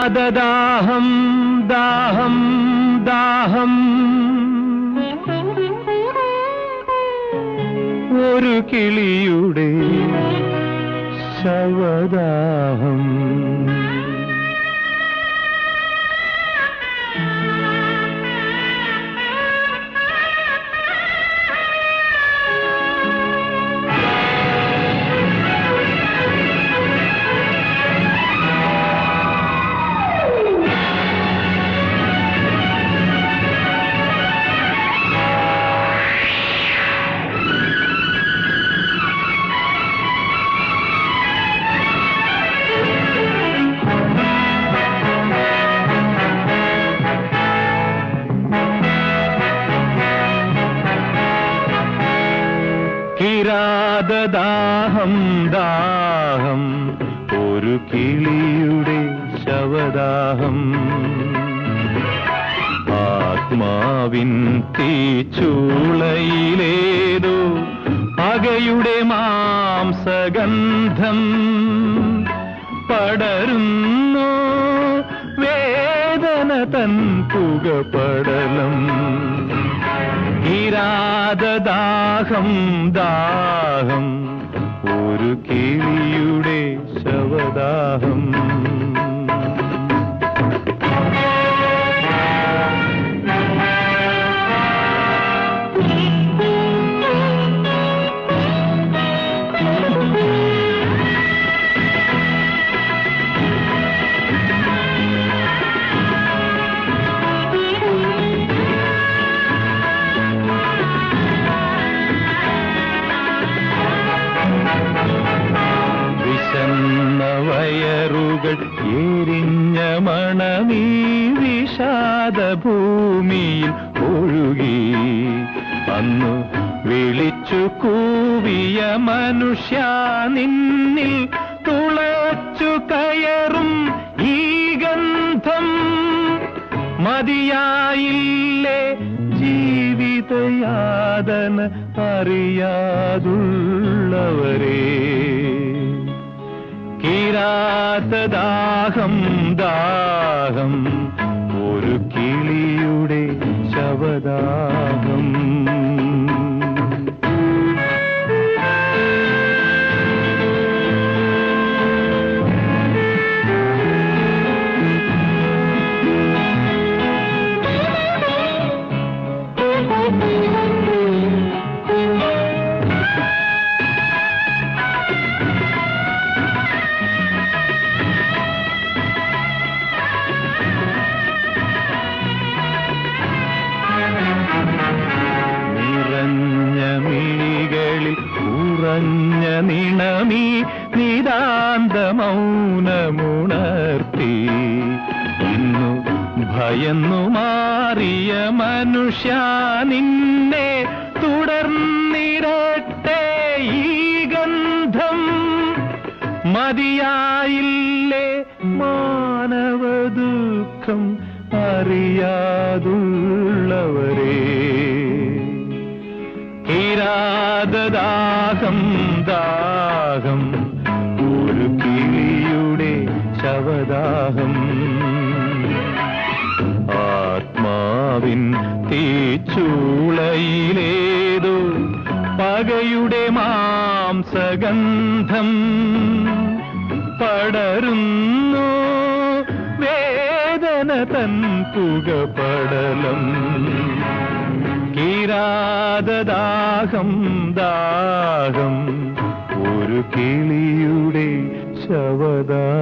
കിരാതദാഹം ദാഹം ദാഹം. ഒരു കിളിയുടെ ശവദാഹം. കിരാതദാഹം ദാഹം. ഒരു കിളിയുടെ ശവദാഹം. ആത്മാവിൻ തീച്ചൂളയിലേതോ പകയുടെ മാംസഗന്ധം പടരുന്നു വേദന തൻ പുകപടലം. കിരാതദാഹം ദാഹം. ഒരു കിളിയുടെ എരിഞ്ഞ മണമീ വിഷാദ ഭൂമിയിൽ ഒഴുകി. അന്നു വിളിച്ചു കൂവിയ മനുഷ്യ നിന്നിൽ തുളച്ചു കയറും ഈ ഗന്ധം. മതിയായില്ലേ ജീവിതയാതന അറിയാതുള്ളവരെ? കിരാതദാഹം ദാഹം ഒരു കിളിയുടെ ശവദാഹം ഉറഞ്ഞ നിണമീ നിതാന്ത മൗനമുണർത്തി. ഇന്നു ഭയന്നു മാറിയ മനുഷ്യ നിന്നെ തുടർന്നിരട്ടെ ഈ ഗന്ധം. മതിയായില്ലേ മാനവ ദുഃഖം അറിയാതുള്ളവരെ. കിരാതദാഹം ദാഹം. ഒരു കിളിയുടെ ശവദാഹം. ആത്മാവിൻ തീച്ചൂളയിലേതോ പകയുടെ മാംസഗന്ധം പടരുന്നു വേദന തൻ പുകപടലം. കിരാതദാഹം ദാഹം. ദാഹം ഒരു കിളിയുടെ ശവദാഹം